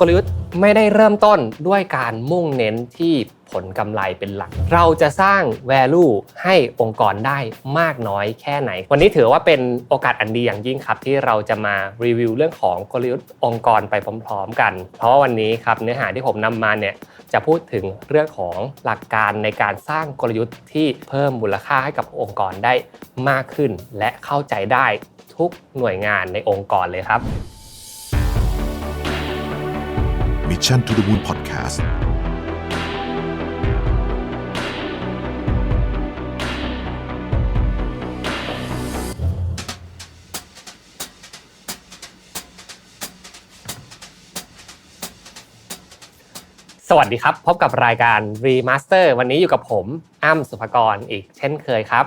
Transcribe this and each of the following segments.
กลยุทธ์ไม่ได้เริ่มต้นด้วยการมุ่งเน้นที่ผลกำไรเป็นหลัก เราจะสร้าง value ให้องค์กรได้มากน้อยแค่ไหน วันนี้ถือว่าเป็นโอกาสอันดีอย่างยิ่งครับ ที่เราจะมารีวิวเรื่องของกลยุทธ์องค์กรไปพร้อมๆ กัน เพราะว่าวันนี้ครับเนื้อหาที่ผมนำมาเนี่ยจะพูดถึงเรื่องของหลักการในการสร้างกลยุทธ์ที่เพิ่มมูลค่าให้กับองค์กรได้มากขึ้น และเข้าใจได้ทุกหน่วยงานในองค์กรเลยครับ Mission to the Moon Podcast สวัสดีครับ พบกับรายการ Remaster วันนี้อยู่กับผมอ้ำสุภกรอีกเช่นเคยครับ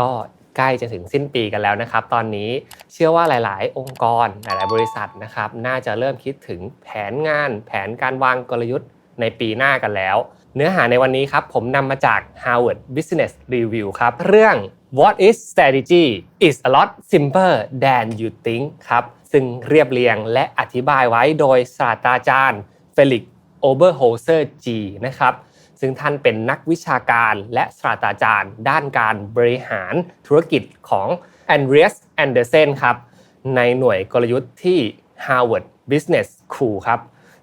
ก็ ใกล้จะถึงสิ้นปีกันแล้วนะครับ ตอนนี้เชื่อว่าหลาย ๆ องค์กรหลาย ๆ บริษัทนะครับ น่าจะเริ่มคิดถึงแผนงาน แผนการวางกลยุทธ์ในปีหน้ากันแล้ว เนื้อหาในวันนี้ครับผมนำมาจาก Harvard Business Review ครับ เรื่อง What is strategy is a lot simpler than you think ครับ ซึ่งเรียบเรียงและอธิบายไว้โดยศาสตราจารย์เฟลิกโอเบอร์โฮเซอร์จีนะครับ ซึ่งท่านเป็นนักวิชาการและศาสตราจารย์ ด้านการบริหารธุรกิจของ Andreas Andersen ครับในหน่วยกลยุทธ์ที่ Harvard Business School ครับ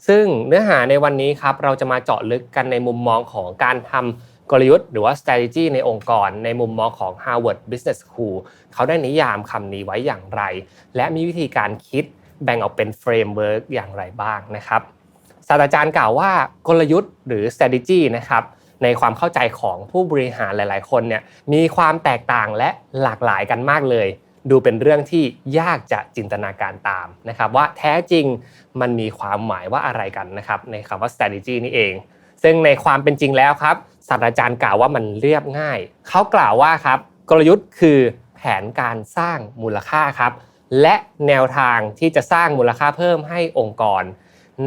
ซึ่งเนื้อหาในวันนี้ครับเราจะมาเจาะลึกกันในมุมมองของการทำกลยุทธ์หรือว่า strategy ในองค์กร ในมุมมองของ Harvard Business School เขาได้นิยามคำนี้ไว้อย่างไร และมีวิธีการคิดแบ่งออกเป็นเฟรมเวิร์กอย่างไรบ้างนะครับ ศาสตราจารย์กล่าวว่ากลยุทธ์หรือ strategy นะครับในความเข้าใจของผู้บริหารหลาย ๆ คนเนี่ยมีความแตกต่างและหลากหลายกันมากเลย ดูเป็นเรื่องที่ยากจะจินตนาการตามนะครับว่าแท้จริงมันมีความหมายว่าอะไรกันนะครับในคำว่า strategy นี่เอง ซึ่งในความเป็นจริงแล้วครับศาสตราจารย์กล่าวว่ามันเรียบง่าย เขากล่าวว่าครับกลยุทธ์คือแผนการสร้างมูลค่าครับและแนวทางที่จะสร้างมูลค่าเพิ่มให้องค์กร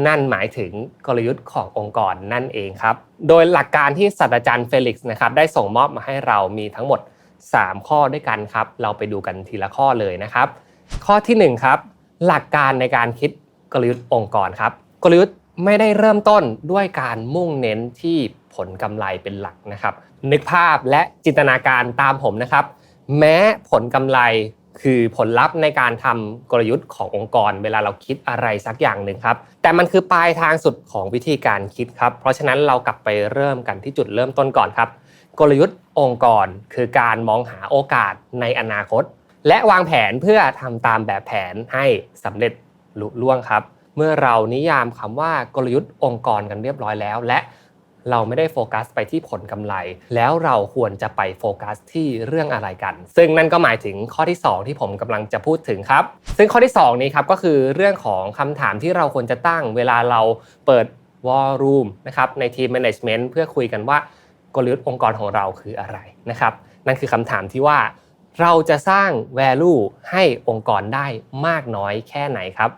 นั่นหมายถึงกลยุทธ์ขององค์กรนั่นเองครับ โดยหลักการที่ศาสตราจารย์เฟลิกซ์นะครับได้ส่งมอบมาให้เรามีทั้งหมด 3 ข้อด้วยกันครับ เราไปดูกันทีละข้อเลยนะครับ ข้อที่1ครับหลักการในการคิดกลยุทธ์องค์กรครับ กลยุทธ์ไม่ได้เริ่มต้นด้วยการมุ่งเน้นที่ผลกำไรเป็นหลักนะครับ นึกภาพและจินตนาการตามผมนะครับ แม้ผลกำไร คือผลลัพธ์ในการทำกลยุทธ์ขององค์กร เวลาเราคิดอะไรสักอย่างหนึ่งครับ แต่มันคือปลายทางสุดของวิธีการคิดครับ เพราะฉะนั้นเรากลับไปเริ่มกันที่จุดเริ่มต้นก่อนครับ กลยุทธ์องค์กร คือการมองหาโอกาสในอนาคต และวางแผนเพื่อทำตามแบบแผนให้สำเร็จลุล่วงครับ เมื่อเรานิยามคำว่ากลยุทธ์องค์กรกันเรียบร้อยแล้ว และ เราไม่ได้โฟกัสไปที่ผลกำไร แล้วเราควรจะไปโฟกัสที่เรื่องอะไรกัน ซึ่งนั่นก็หมายถึงข้อที่ 2 ที่ผมกำลังจะพูดถึงครับ ซึ่งข้อที่ 2 นี้ครับก็คือเรื่องของคำถามที่เราควรจะตั้งเวลาเราเปิดวอลลุ่มนะครับในทีมแมネจเมนต์เพื่อคุยกันว่ากลยุทธ์องค์กรของเราคืออะไรนะครับนั่นคือคำถามที่ว่าเราจะสร้าง value ให้องค์กรได้มากน้อยแค่ไหนครับ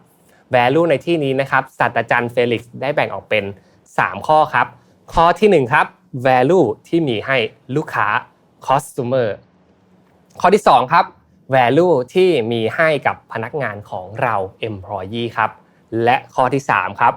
value ในที่นี้นะครับศาสตราจารย์เฟลิกซ์ได้แบ่งออกเป็น 3 ข้อครับ ข้อที่ 1 ครับ value ที่มีให้ลูกค้า customer ข้อที่ 2 ครับ value ที่มีให้กับพนักงานของเรา employee ครับ และข้อที่ 3 ครับ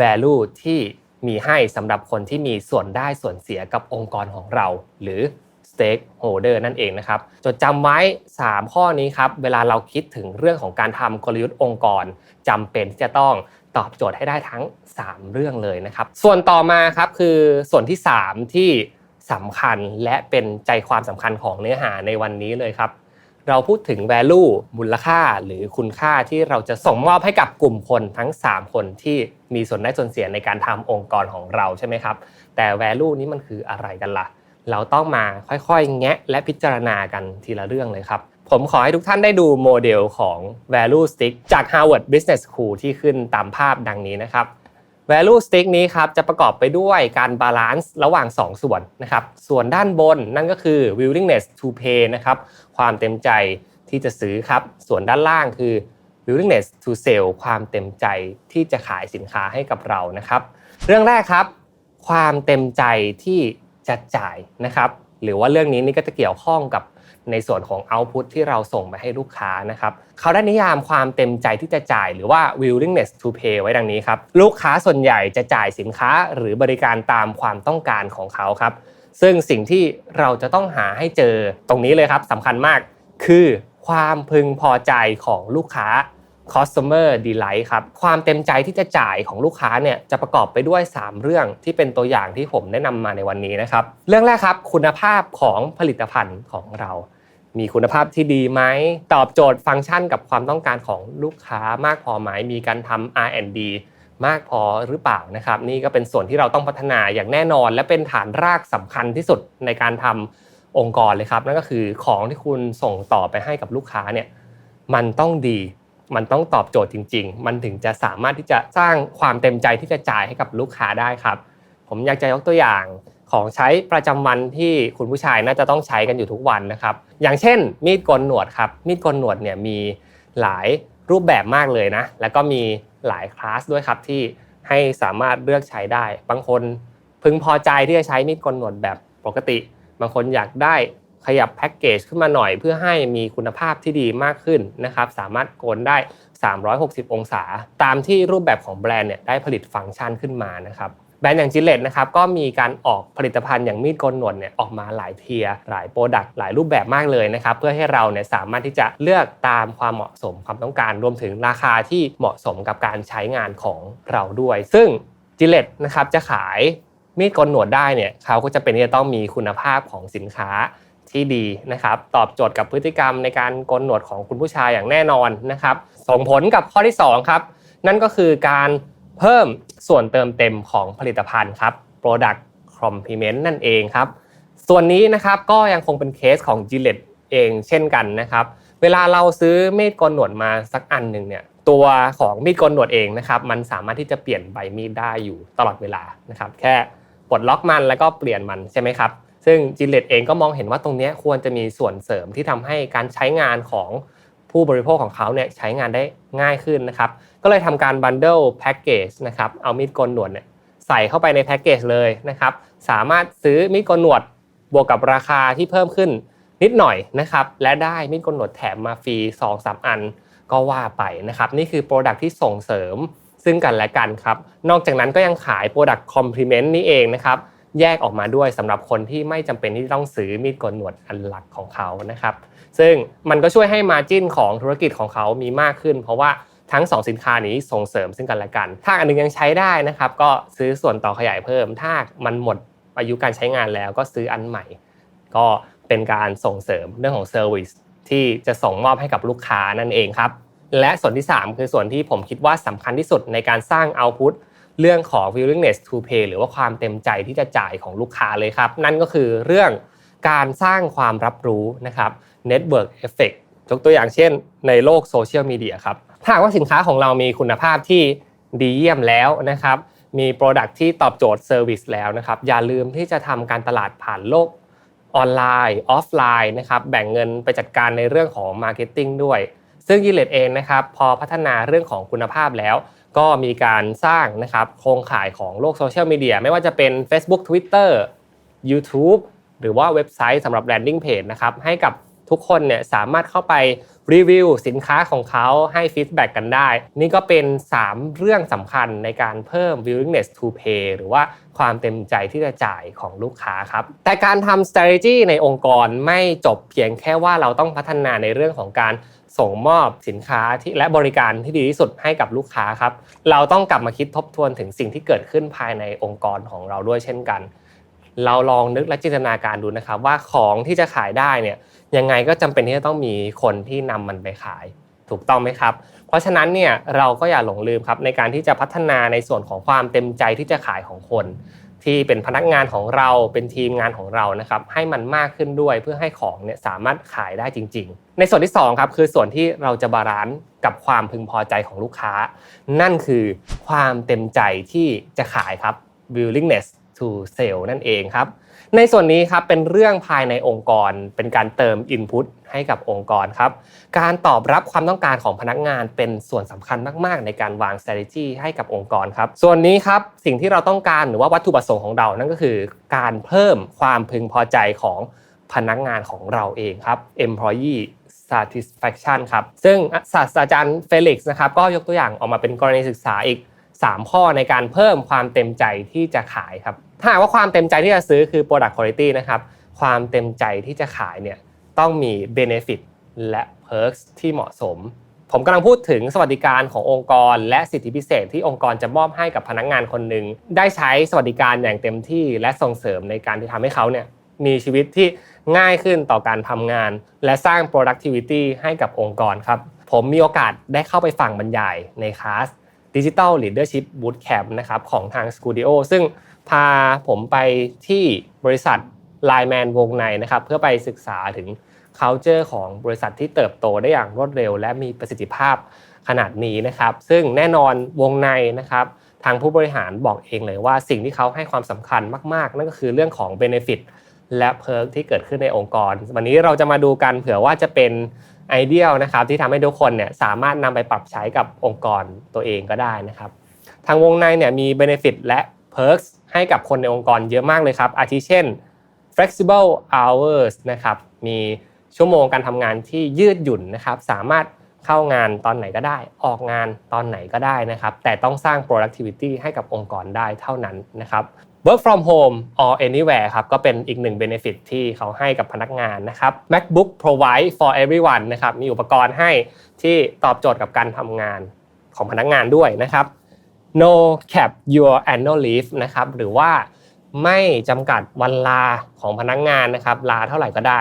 value ที่มีให้สำหรับคนที่มีส่วนได้ส่วนเสียกับองค์กรของเรา หรือ stakeholder นั่นเองนะครับ จดจำไว้ 3 ข้อนี้ครับ เวลาเราคิดถึงเรื่องของการทำกลยุทธ์องค์กรจำเป็นที่จะต้อง ตอบโจทย์ให้ได้ทั้ง 3 เรื่องเลยนะครับ ส่วนต่อมาครับคือส่วนที่ 3 ที่สำคัญและเป็นใจความสำคัญของเนื้อหาในวันนี้เลยครับเราพูดถึง value มูลค่าหรือคุณค่าที่เราจะส่งมอบให้กับกลุ่มคนทั้ง 3 คนที่มีส่วนได้ส่วนเสียในการทำองค์กรของเราใช่ไหมครับ แต่ value นี้มันคืออะไรกันล่ะ เราต้องมาค่อยๆ แงะและพิจารณากันทีละเรื่องเลยครับ ผมขอให้ทุกท่านได้ดูโมเดลของ value stick จาก Harvard Business School ที่ขึ้นตามภาพดังนี้นะครับ value stick นี้ครับจะประกอบไปด้วยการบาลานซ์ระหว่าง 2 ส่วนนะครับ ส่วนด้านบนนั่นก็คือ willingness to pay นะครับ ความเต็มใจที่จะซื้อครับ ส่วนด้านล่างคือ willingness to sell ความเต็มใจที่จะขายสินค้าให้กับเรานะครับ เรื่องแรกครับ ความเต็มใจที่จะจ่ายนะครับ หรือว่าเรื่องนี้นี่ก็จะเกี่ยวข้องกับ ในส่วนของ output ที่เราส่งไปให้ลูกค้านะครับเขาได้นิยามความเต็มใจที่จะจ่ายหรือว่า willingness to pay ไว้ดังนี้ครับ ลูกค้าส่วนใหญ่จะจ่ายสินค้าหรือบริการตามความต้องการของเขาครับ ซึ่งสิ่งที่เราจะต้องหาให้เจอตรงนี้เลยครับสำคัญมาก คือความพึงพอใจของลูกค้า customer delight ครับ ความเต็มใจที่จะจ่ายของลูกค้าเนี่ยจะประกอบไปด้วย 3 เรื่องที่เป็นตัวอย่างที่ผมแนะนำมาในวันนี้นะครับ เรื่องแรกครับ คุณภาพของผลิตภัณฑ์ของเรา มีคุณภาพที่ดีไหม ตอบโจทย์ฟังก์ชันกับความต้องการของลูกค้ามากพอไหม มีการทำ R&D มากพอหรือเปล่านะครับ นี่ก็เป็นส่วนที่เราต้องพัฒนาอย่างแน่นอน และเป็นฐานรากสำคัญที่สุดในการทำองค์กรเลยครับ นั่นก็คือของที่คุณส่งต่อไปให้กับลูกค้าเนี่ยมันต้องดี มันต้องตอบโจทย์จริง ๆ มันถึงจะสามารถที่จะสร้างความเต็มใจที่จะจ่ายให้กับลูกค้าได้ครับ ผมอยากจะยกตัวอย่างของใช้ประจำวันที่คุณผู้ชายน่าจะต้องใช้กันอยู่ทุกวันนะครับ อย่างเช่น มีดโกนหนวดครับ มีดโกนหนวดเนี่ยมีหลายรูปแบบมากเลยนะ แล้วก็มีหลายคลาสด้วยครับที่ให้สามารถเลือกใช้ได้ บางคนพึงพอใจที่จะใช้มีดโกนหนวดแบบปกติ บางคนอยากได้ ขยับแพ็กเกจขึ้นมาหน่อยเพื่อให้มีคุณภาพที่ดีมากขึ้นนะครับ สามารถโกนได้ 360 องศา ตามที่รูปแบบของแบรนด์เนี่ยได้ผลิตฟังก์ชันขึ้นมานะครับแบรนด์อย่างจิเลตนะครับก็มีการออกผลิตภัณฑ์อย่างมีดโกนหนวดเนี่ยออกมาหลายเทียร์หลายโปรดักต์หลายรูปแบบมากเลยนะครับเพื่อให้เราเนี่ยสามารถที่จะเลือกตามความเหมาะสมความต้องการ รวมถึงราคาที่เหมาะสมกับการใช้งานของเราด้วย ซึ่งจิเลตนะครับจะขายมีดโกนหนวดได้เนี่ยเขาก็จะเป็นที่จะต้องมีคุณภาพของสินค้า ที่ดีนะครับ ตอบโจทย์กับพฤติกรรมในการโกนหนวดของคุณผู้ชายอย่างแน่นอนนะครับ ส่งผลกับข้อที่สองครับ นั่นก็คือการเพิ่มส่วนเติมเต็มของผลิตภัณฑ์ครับ Product Complement นั่นเองครับ ส่วนนี้นะครับก็ยังคงเป็นเคสของ Gillette เองเช่นกันนะครับ เวลาเราซื้อมีดโกนหนวดมาสักอันหนึ่งเนี่ยตัวของมีดโกนหนวดเองนะครับมันสามารถที่จะเปลี่ยนใบมีดได้อยู่ตลอดเวลานะครับ แค่ปลดล็อกมันแล้วก็เปลี่ยนมันใช่ไหมครับ ซึ่ง Gillette เองก็มองเห็นว่าตรงนี้ควรจะมีส่วนเสริมที่ทำให้การใช้งานของผู้บริโภคของเขาเนี่ยใช้งานได้ง่ายขึ้นนะครับ ก็เลยทำการบันเดิลแพ็กเกจนะครับเอามีดโกนหนวดเนี่ยใส่เข้าไปในแพ็กเกจเลยนะครับ สามารถซื้อมีดโกนหนวดบวกกับราคาที่เพิ่มขึ้นนิดหน่อยนะครับ และได้มีดโกนหนวดแถมมาฟรี2 3 อันก็ว่าไปนะครับ นี่คือโปรดักที่ส่งเสริมซึ่งกันและกันครับ นอกจากนั้นก็ยังขายโปรดักคอมพลีเมนต์นี่เองนะครับ แยกออกมาด้วยสำหรับคนที่ไม่จำเป็นที่ต้องซื้อมีดโกนหนวดอันหลักของเขานะครับ ซึ่งมันก็ช่วยให้มาจิ้นของธุรกิจของเขามีมากขึ้น เพราะว่าทั้ง 2 สินค้านี้ส่งเสริมซึ่งกันและกัน ถ้าอันหนึงยังใช้ได้นะครับ ก็ซื้อส่วนต่อขยายเพิ่ม ถ้ามันหมดอายุการใช้งานแล้วก็ซื้ออันใหม่ ก็เป็นการส่งเสริมเรื่องของเซอร์วิสที่จะส่งมอบให้กับลูกค้านั่นเองครับ และส่วนที่ 3 คือส่วนที่ผมคิดว่าสำคัญที่สุดในการสร้าง output เรื่องของ willingness to pay หรือว่าความเต็มใจที่จะจ่ายของลูกค้าเลยครับ นั่นก็คือเรื่องการสร้างความรับรู้นะครับ network effect ยกตัวอย่างเช่น ในโลกโซเชียลมีเดียครับ ถ้าหากว่าสินค้าของเรามีคุณภาพที่ดีเยี่ยมแล้วนะครับ มี Product ที่ตอบโจทย์ Service แล้วนะครับ อย่าลืมที่จะทำการตลาดผ่านโลกออนไลน์ ออฟไลน์นะครับแบ่งเงินไปจัดการในเรื่องของ Marketing ด้วย ซึ่งยิเลตเองนะครับ พอพัฒนาเรื่องของคุณภาพแล้ว ก็มีการสร้างนะครับโครงข่ายของโลกโซเชียลมีเดียไม่ว่าจะเป็น Facebook Twitter YouTube หรือว่าเว็บไซต์สำหรับแลนดิ้งเพจนะครับให้กับทุกคนเนี่ยสามารถเข้าไป รีวิวสินค้าของเขาให้ฟีดแบ็กกันได้ นี่ก็เป็น 3 เรื่องสำคัญในการเพิ่ม willingness to pay หรือว่าความเต็มใจที่จะจ่ายของลูกค้าครับ แต่การทำ strategy ในองค์กรไม่จบเพียงแค่ว่าเราต้องพัฒนาในเรื่องของการส่งมอบสินค้าที่และบริการที่ดีที่สุดให้กับลูกค้าครับ เราต้องกลับมาคิดทบทวนถึงสิ่งที่เกิดขึ้นภายในองค์กรของเราด้วยเช่นกัน เราลองนึกและจินตนาการดูนะครับว่าของที่จะขายได้เนี่ย ยังไงก็จำเป็นที่จะต้องมีคนที่นำมันไปขายถูกต้องไหมครับ เพราะฉะนั้นเนี่ยเราก็อย่าหลงลืมครับในการที่จะพัฒนาในส่วนของความเต็มใจที่จะขายของคน ที่เป็นพนักงานของเราเป็นทีมงานของเรานะครับให้มันมากขึ้นด้วยเพื่อให้ของเนี่ยสามารถขายได้จริง ๆ ในส่วนที่2ครับคือส่วนที่เราจะบาลานซ์กับความพึงพอใจของลูกค้า นั่นคือความเต็มใจที่จะขายครับ willingness to sell นั่นเองครับ ในส่วนนี้ครับเป็นเรื่องภายในองค์กร เป็นการเติม Input ให้กับองค์กรครับการตอบรับความต้องการของพนักงานเป็นส่วนสำคัญมาก ๆ ในการวาง strategy ให้กับองค์กรครับส่วนนี้ครับสิ่งที่เราต้องการหรือว่าวัตถุประสงค์ของเรานั่นก็คือ การเพิ่มความพึงพอใจของพนักงานของเราเองครับ employee satisfaction ครับซึ่งศาสตราจารย์เฟลิกซ์นะครับก็ยกตัวอย่างออกมาเป็นกรณีศึกษาอีก 3 ข้อในการเพิ่มความเต็มใจที่จะขายครับ ถ้าหากว่าความเต็มใจที่จะซื้อคือ product quality นะครับ ความเต็มใจที่จะขายเนี่ยต้องมี benefit และ perks ที่เหมาะสม ผมกำลังพูดถึงสวัสดิการขององค์กร และสิทธิพิเศษที่องค์กรจะมอบให้กับพนักงานคนหนึ่งได้ใช้สวัสดิการอย่างเต็มที่และส่งเสริมในการที่ทำให้เขาเนี่ยมีชีวิตที่ง่ายขึ้นต่อการทำงาน และสร้าง productivity ให้กับองค์กรครับ ผมมีโอกาสได้เข้าไปฟังบรรยายในคลาส Digital Leadership Bootcamp นะครับของทาง Studio ซึ่งพาผมไปที่บริษัท Line Man วงในนะครับเพื่อไปศึกษาถึง culture ของบริษัทที่เติบโตได้อย่างรวดเร็ว และมีประสิทธิภาพขนาดนี้นะครับ ซึ่งแน่นอนวงในนะครับทางผู้บริหารบอกเองเลยว่าสิ่งที่เขาให้ความสำคัญมาก ๆ นั่นก็คือเรื่องของ Benefit และเพิร์กที่เกิดขึ้นในองค์กร วันนี้เราจะมาดูกันเผื่อว่าจะเป็น ไอเดียนะครับที่ทำให้ทุกคนเนี่ยสามารถนำไปปรับใช้กับองค์กรตัวเองก็ได้นะครับทางวงในเนี่ยมี Benefit และ Perks ให้กับคนในองค์กรเยอะมากเลยครับอาทิเช่น flexible hours นะครับมีชั่วโมงการทำงานที่ยืดหยุ่นนะครับสามารถเข้างานตอนไหนก็ได้ ออกงานตอนไหนก็ได้นะครับแต่ต้องสร้าง productivity ให้กับองค์กรได้เท่านั้นนะครับ work from home or anywhere ครับก็เป็นอีกหนึ่ง benefit ที่เขาให้กับพนักงานนะครับ MacBook provide for everyone นะครับมีอุปกรณ์ให้ที่ตอบโจทย์กับการทำงานของพนักงานด้วยนะครับ no cap your annual leave นะครับหรือว่าไม่จำกัดวันลาของพนักงานนะครับลาเท่าไหร่ก็ได้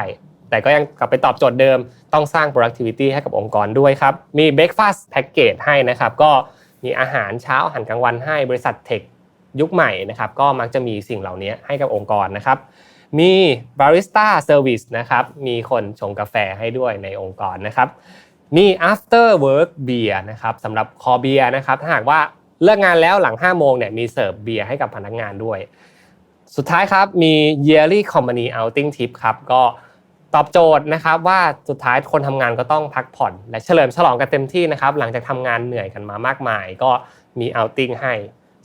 แต่ก็ยังกลับไปตอบโจทย์เดิมต้องสร้าง productivity ให้กับองค์กรด้วยครับมี breakfast package ให้นะครับก็มีอาหารเช้าอาหารกลางวันให้บริษัทเทค ยุคใหม่นะครับก็มักจะมีสิ่งเหล่านี้ให้กับองค์กรนะครับ มี barista service นะครับมีคนชงกาแฟให้ด้วยในองค์กรนะครับมี after work beer นะครับสำหรับคอเบียนะครับถ้าหากว่าเลิกงานแล้วหลัง 5 โมงเนี่ยมีเสิร์ฟเบียร์ให้กับพนักงานด้วย สุดท้ายครับมี yearly company outing tip ครับก็ตอบโจทย์นะครับว่าสุดท้ายคนทำงานก็ต้องพักผ่อน และเฉลิมฉลองกันเต็มที่นะครับหลังจากทำงานเหนื่อยกันมามากมาย ก็มี outing ให้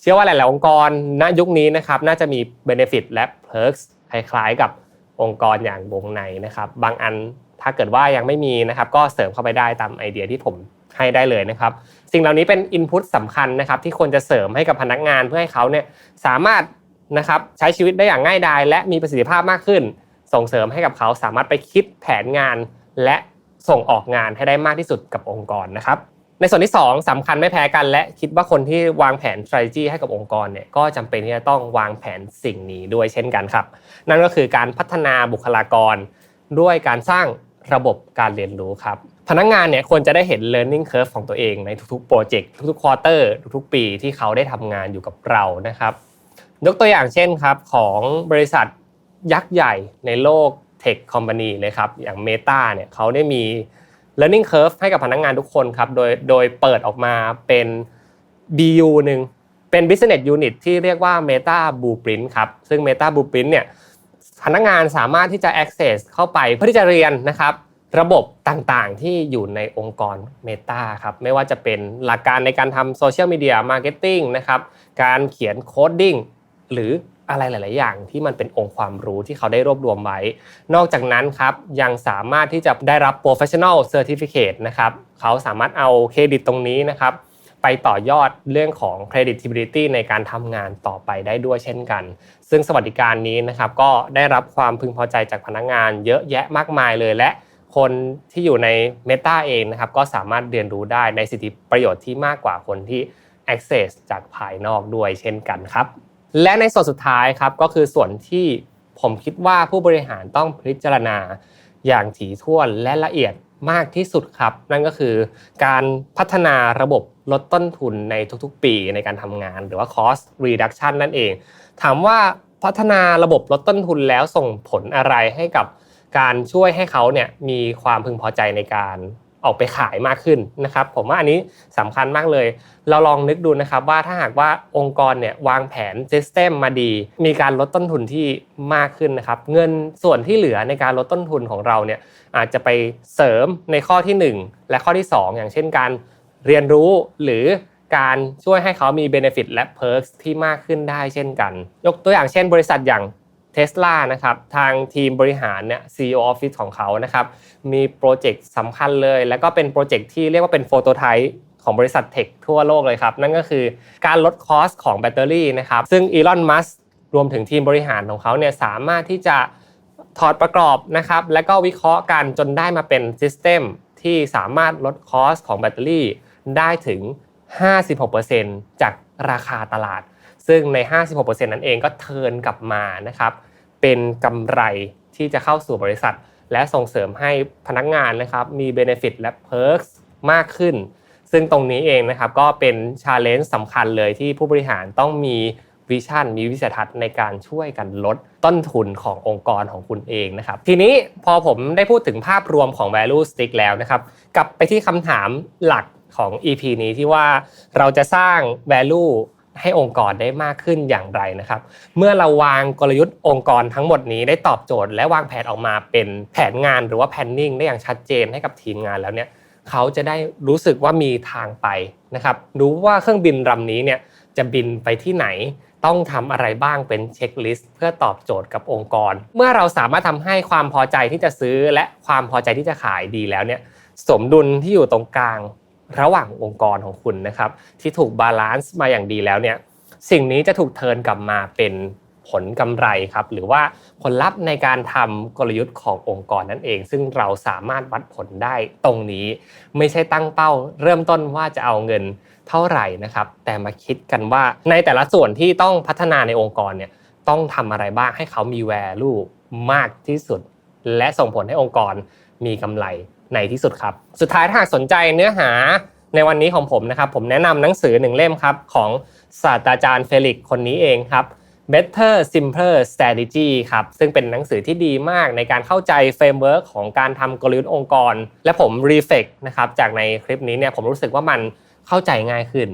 เชื่อว่าหลาย ๆ องค์กรณยุคนี้นะครับน่าจะมี benefit และ perks คล้าย ๆ กับองค์กรอย่างวงในนะครับ บางอันถ้าเกิดว่ายังไม่มีนะครับ ก็เสริมเข้าไปได้ตามไอเดียที่ผมให้ได้เลยนะครับ สิ่งเหล่านี้เป็น input สำคัญนะครับ ที่ควรจะเสริมให้กับพนักงานเพื่อให้เขาเนี่ยสามารถนะครับใช้ชีวิตได้อย่างง่ายดาย และมีประสิทธิภาพมากขึ้น ส่งเสริมให้กับเขาสามารถไปคิดแผนงาน และส่งออกงานให้ได้มากที่สุดกับองค์กรนะครับ ในส่วนที่ 2สำคัญไม่แพ้กัน และคิดว่าคนที่วางแผน strategy ให้กับองค์กรเนี่ยก็จำเป็นที่จะต้องวางแผนสิ่งนี้ด้วยเช่นกันครับ นั่นก็คือการพัฒนาบุคลากร ด้วยการสร้างระบบการเรียนรู้ครับ พนักงานเนี่ยควรจะได้เห็น learning curve ของตัวเองในทุกๆโปรเจกต์ทุกๆควอเตอร์ทุกๆ ปีที่เขาได้ทำงานอยู่กับเรานะครับ ยกตัวอย่างเช่นครับของบริษัทยักษ์ใหญ่ในโลกเทคคอมพานีเลยครับอย่าง Meta เนี่ยเขาได้มี learning curve ให้กับพนักงานทุกคนครับ โดยโดยเปิดออกมาเป็น BU หนึ่งเป็น business unit ที่เรียกว่า Meta Blueprint ครับ ซึ่ง Meta Blueprint เนี่ยพนักงานสามารถที่จะ access เข้าไปเพื่อที่จะเรียนนะครับระบบต่างๆ ที่อยู่ในองค์กร Meta ครับไม่ว่าจะเป็นหลักการในการทำโซเชียลมีเดียมาร์เก็ตติ้งนะครับการเขียนโคดดิ้งหรือ อะไรหลาย ๆ อย่างที่มันเป็นองค์ความรู้ที่เขาได้รวบรวมไว้ นอกจากนั้นครับยังสามารถที่จะได้รับ professional certificate นะครับเขาสามารถเอาเครดิตตรงนี้นะครับไปต่อยอดเรื่องของ credibility ในการทำงานต่อไปได้ด้วยเช่นกัน ซึ่งสวัสดิการนี้นะครับก็ได้รับความพึงพอใจจากพนักงาน เยอะแยะมากมายเลยและคนที่อยู่ใน Meta เองนะครับก็สามารถเรียนรู้ได้ในสิทธิประโยชน์ที่มากกว่าคนที่ access จากภายนอกด้วยเช่นกันครับ และในส่วนสุดท้ายครับก็คือส่วนที่ผมคิดว่าผู้บริหารต้องพิจารณาอย่างถี่ถ้วนและละเอียดมากที่สุดครับ นั่นก็คือการพัฒนาระบบลดต้นทุนในทุกๆ ปีในการทำงานหรือว่า cost reduction นั่นเอง ถามว่าพัฒนาระบบลดต้นทุนแล้วส่งผลอะไรให้กับการช่วยให้เขาเนี่ยมีความพึงพอใจในการ ออกไปขายมากขึ้นนะครับผมว่าอันนี้สำคัญมากเลย เราลองนึกดูนะครับว่าถ้าหากว่าองค์กรเนี่ยวางแผนซิสเต็มมาดี มีการลดต้นทุนที่มากขึ้นนะครับเงินส่วนที่เหลือในการลดต้นทุนของเราเนี่ยอาจจะไปเสริมในข้อทีหนึ่1 และข้อที่ 2 อย่างเช่นการเรียนรู้หรือการช่วยให้เขามี Benefit และ Perks ที่มากขึ้นได้เช่นกัน ยกตัวอย่างเช่นบริษัทอย่าง เทสลานะครับทางทีมบริหารเนี่ย CEO Office ของเขานะครับมีโปรเจกต์สำคัญเลย แล้วก็เป็นโปรเจกต์ที่เรียกว่าเป็นโฟโตไทป์ของบริษัทเทคทั่วโลกเลยครับ นั่นก็คือการลดคอสของแบตเตอรี่นะครับซึ่งอีลอนมัสรวมถึงทีมบริหารของเขาเนี่ยสามารถที่จะถอดประกอบนะครับและก็วิเคราะห์กันจนได้มาเป็นซิสเต็มที่สามารถลดคอสของแบตเตอรี่ได้ถึง 56%จากราคาตลาด ซึ่งใน 56%นั้นเองก็เทินกลับมานะครับเป็นกำไรที่จะเข้าสู่บริษัท และส่งเสริมให้พนักงานนะครับมี Benefit และ Perks มากขึ้น ซึ่งตรงนี้เองนะครับก็เป็นชาเลนจ์สำคัญเลยที่ผู้บริหารต้องมีวิชั่นมีวิสัยทัศน์ในการช่วยกันลดต้นทุนขององค์กรของคุณเองนะครับ ทีนี้พอผมได้พูดถึงภาพรวมของ value stick แล้วนะครับ กลับไปที่คำถามหลักของ EP นี้ที่ว่าเราจะสร้าง value ให้องค์กรได้มากขึ้นอย่างไรนะครับ เมื่อเราวางกลยุทธ์องค์กรทั้งหมดนี้ได้ตอบโจทย์ และวางแผนออกมาเป็นแผนงานหรือว่า planning ได้อย่างชัดเจนให้กับทีมงานแล้วเนี่ยเขาจะได้รู้สึกว่ามีทางไปนะครับรู้ว่าเครื่องบินลำนี้เนี่ยจะบินไปที่ไหนต้องทำอะไรบ้างเป็นเช็คลิสต์เพื่อตอบโจทย์กับองค์กร เมื่อเราสามารถทำให้ความพอใจที่จะซื้อและความพอใจที่จะขายดีแล้วเนี่ยสมดุลที่อยู่ตรงกลาง ระหว่างองค์กรของคุณนะครับ ที่ถูกบาลานซ์มาอย่างดีแล้วเนี่ยสิ่งนี้จะถูกเทิร์นกลับมาเป็นผลกำไรครับหรือว่าผลลัพธ์ในการทำกลยุทธ์ขององค์กรนั่นเอง ซึ่งเราสามารถวัดผลได้ตรงนี้ ไม่ใช่ตั้งเป้า เริ่มต้นว่าจะเอาเงินเท่าไหร่นะครับ แต่มาคิดกันว่าในแต่ละส่วนที่ต้องพัฒนาในองค์กรเนี่ยต้องทำอะไรบ้างให้เขามี value มากที่สุด และส่งผลให้องค์กรมีกำไร ในที่สุดครับ สุดท้ายถ้าหากสนใจเนื้อหาในวันนี้ของผมนะครับ ผมแนะนำหนังสือหนึ่งเล่มครับ ของศาสตราจารย์เฟลิกคนนี้เองครับ Better Simpler Strategy ครับ ซึ่งเป็นหนังสือที่ดีมากในการเข้าใจเฟรมเวิร์กของการทำกลยุทธ์องค์กร และผมรีเฟกนะครับ จากในคลิปนี้เนี่ยผมรู้สึกว่ามันเข้าใจง่ายขึ้น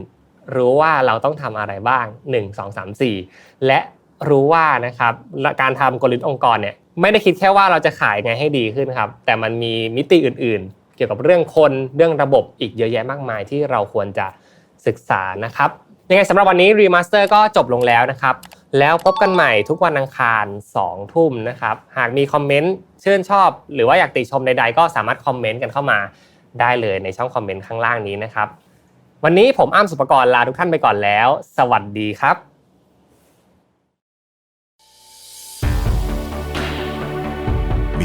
รู้ว่าเราต้องทำอะไรบ้าง 1 2 3 4 และรู้ว่านะครับการทำกลยุทธ์องค์กรเนี่ย ไม่ได้คิดแค่ว่าเราจะขายไงให้ดีขึ้นครับ แต่มันมีมิติอื่น ๆ เกี่ยวกับเรื่องคนเรื่องระบบอีกเยอะแยะมากมายที่เราควรจะศึกษานะครับยังไงสำหรับวันนี้รีมาสเตอร์ก็จบลงแล้วนะครับ แล้วพบกันใหม่ทุกวันอังคาร2ทุ่มนะครับ หากมีคอมเมนต์ชื่นชอบ หรือว่าอยากติชมใดๆ ก็สามารถคอมเมนต์กันเข้ามาได้เลยในช่องคอมเมนต์ข้างล่างนี้นะครับ วันนี้ผมอ้ำสุปกรณ์ลาทุกท่านไปก่อนแล้ว สวัสดีครับ